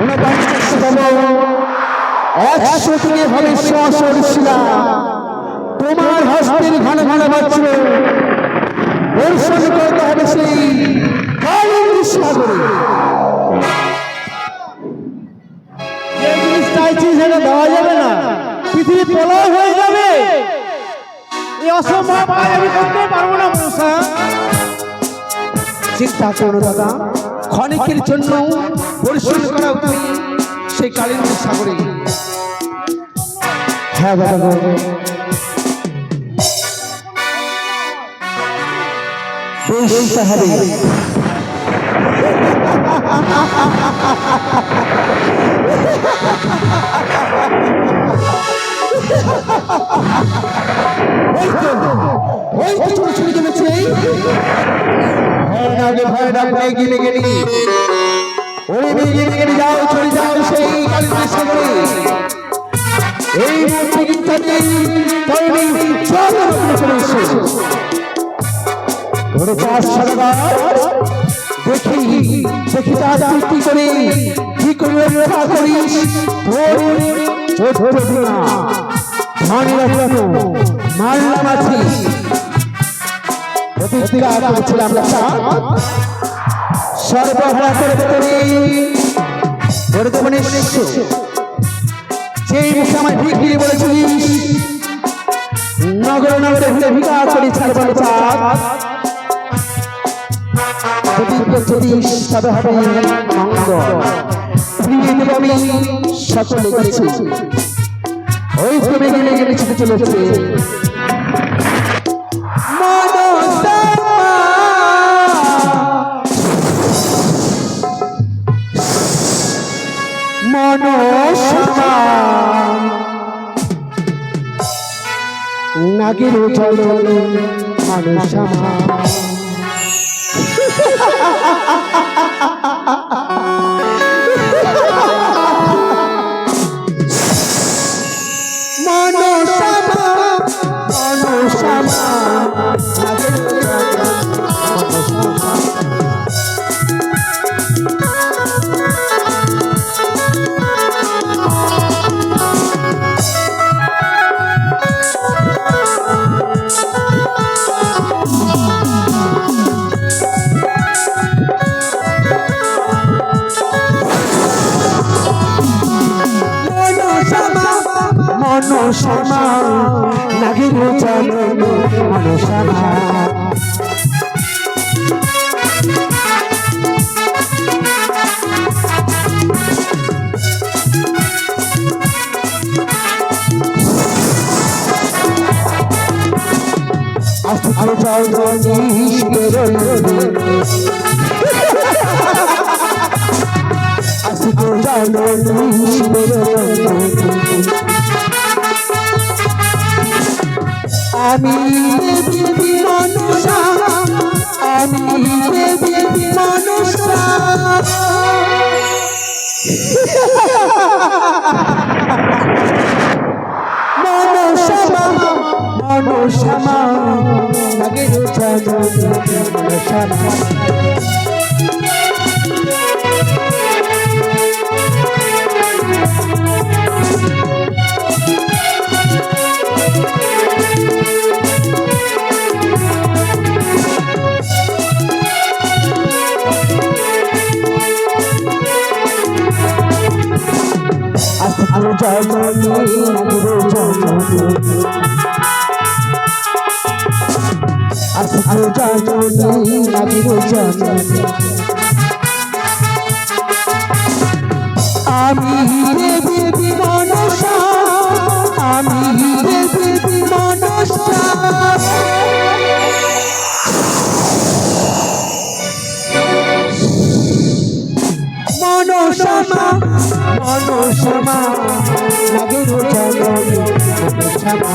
ঊনপঞ্চাশ তম একশো থেকে হবে সশর শিলা। তোমার হস্তের ঘন ঘন বজ্র দর্শন করতে হবে সেই যাবে না। পৃথিবী প্রলয় হয়ে যাবে। এই অসম্ভব কাজ চিন্তা করো দাদা। ক্ষণিকের জন্য পরিশ্রম করা তুমি সেই কালীর সাগরে। হ্যাঁ বলতে হবে। ওই তো ওই তো। ছোট ছোট জমেছে ভয় রাখলে গেলে গেলি। ওরে মেয়ে গেলে যাও, চলে যাও সেই কালীর সাগরে। এই মুহূর্তে কিন্তু তরুণী চল এসো। ধরে চাষ সারাবার দেখি দেখি তার কি করে কি করে রক্ষা করিস? তোর ছোট দিনা ধনী রত্ন মারলাম আছি। প্রতিজ্ঞা করেছিলাম দেবো সেই মুখে আমার ভিক দিয়ে বলেছিলিস, নগর নগরে ঘুরে ভিকা করি ছাড়বার চাপ যদি তবে হবে মঙ্গল আমি সকলে গেছি ওই তুমি গেলে গেলে ছুটে চলেছে। নাগির জল মানুষ মনসমা আস্তে যাও জানিস বেরোলে আস্তে যাও জানিস আমি দেবী মনুষা আমি দেবী মনুষা মানুষ মানুষ মনুষমা আস্তে জানো লাগে জানো আস্তে জানো লাগে জানো আমি দেবী মনসমা মনসমা লাগে জানো মনসমা